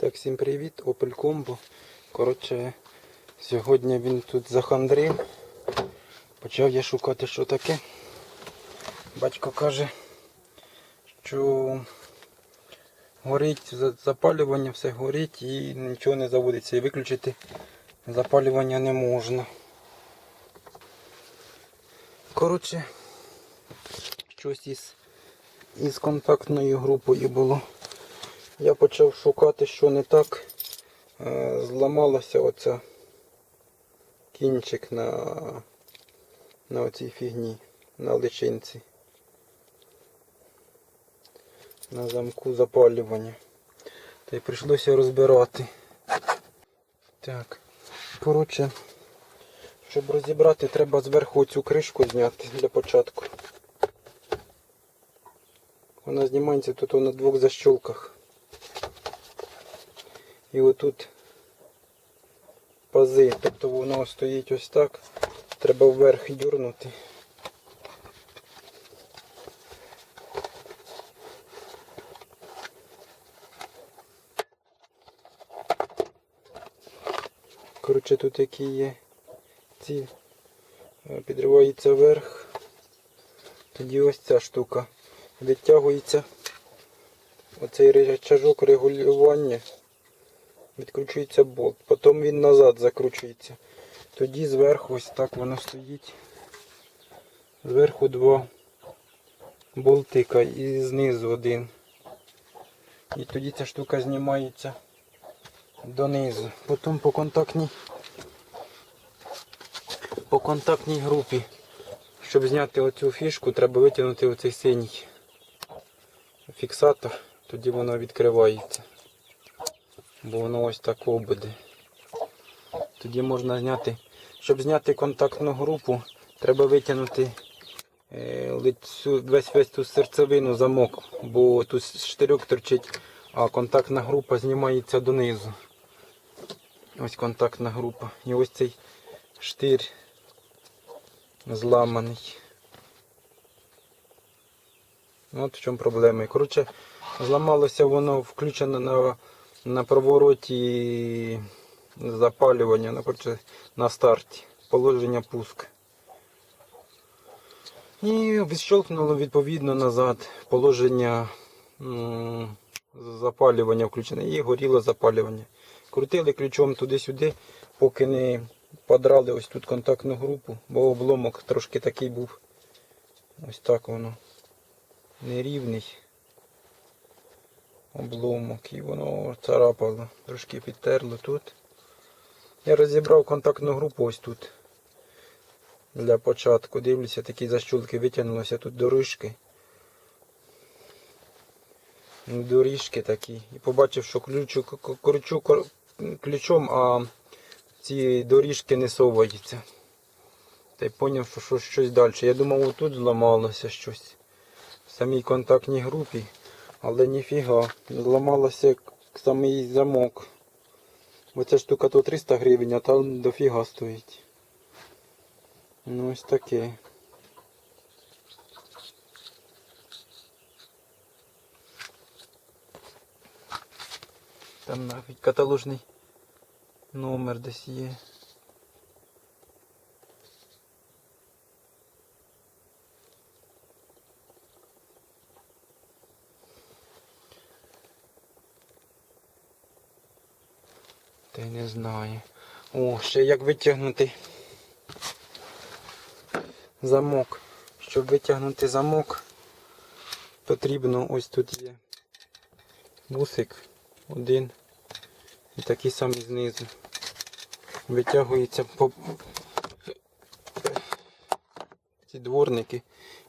Так, всім привіт, Opel Combo. Коротше, сьогодні він тут захандрив. Почав я шукати, що таке. Батько каже, що горить запалювання, все горить і нічого не заводиться. І виключити запалювання не можна. Коротше, щось із, із контактною групою було. Я почав шукати, що не так. Е, Зламалася оця кінчик на, на оцій фігні, на личинці. На замку запалювання. Та й прийшлося розбирати. Так. Коротше, щоб розібрати, треба зверху цю кришку зняти для початку. Вона знімається тут на двох защолках. І отут пази, тобто воно стоїть ось так. Треба вверх дюрнути. Коротше, тут які є ці е, підривається вверх. Тоді ось ця штука відтягується. Оцей рычажок регулювання відкручується болт, потім він назад закручується. Тоді зверху ось так воно стоїть. Зверху два болтика і знизу один. І тоді ця штука знімається донизу. Потім по контактній по контактній групі. Щоб зняти оцю фішку, треба витягнути оцей синій фіксатор, тоді воно відкривається бо воно ось такого буде. Тоді можна зняти. Щоб зняти контактну групу, треба витягнути е, весь весь ту серцевину замок, бо тут штирьок торчить, а контактна група знімається донизу. Ось контактна група. І ось цей штир зламаний. От в чому проблема. Коротше, зламалося воно включено на на провороті запалювання коротше, на старті, положення пуск. І відщелкнуло відповідно назад положення запалювання включене і горіло запалювання. Крутили ключом туди-сюди, поки не подрали ось тут контактну групу, бо обломок трошки такий був. Ось так воно. Нерівний обломок і воно царапало, трошки підтерло тут. Я розібрав контактну групу ось тут. Для початку. Дивлюся, такі защулки витягнулися тут доріжки. Доріжки такі. І побачив, що ключу, кручу ключом, а ці доріжки не соваються. Та й зрозумів, що щось далі. Я думав, отут зламалося щось. В самій контактній групі. Але ніфіга, зламалося самий замок. Бо ця штука то 300 гривень, а там дофіга стоїть. Ну ось таке. Там навіть каталожний номер десь є. Та не знаю. О, ще як витягнути замок. Щоб витягнути замок, потрібно ось тут є бусик один і такий самий знизу. Витягується по ці дворники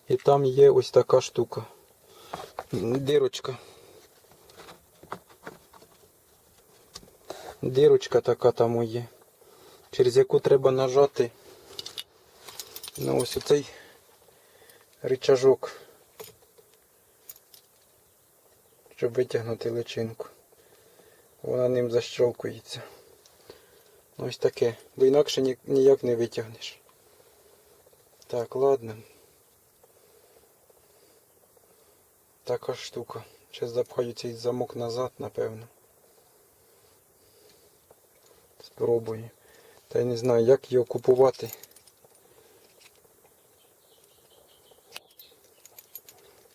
і там є ось така штука. Дирочка. Дирочка така там є, через яку треба нажати на ось оцей рычажок, щоб витягнути личинку. Вона ним защелкується. Ось таке, бо інакше ніяк не витягнеш. Так, ладно. Така штука. Зараз запхаю цей замок назад, напевно. Спробую. Та я не знаю, як його купувати.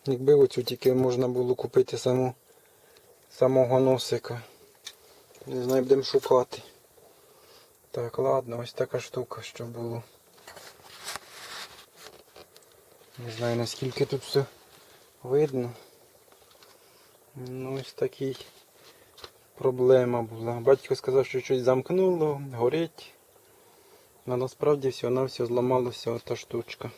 Якби оцю тільки можна було купити саму, самого носика. Не знаю, будемо шукати. Так, ладно, ось така штука, що було. Не знаю наскільки тут все видно. Ну ось такий проблема була. Батько сказав, що щось замкнуло, горить. А насправді все на все зламалося ота штучка.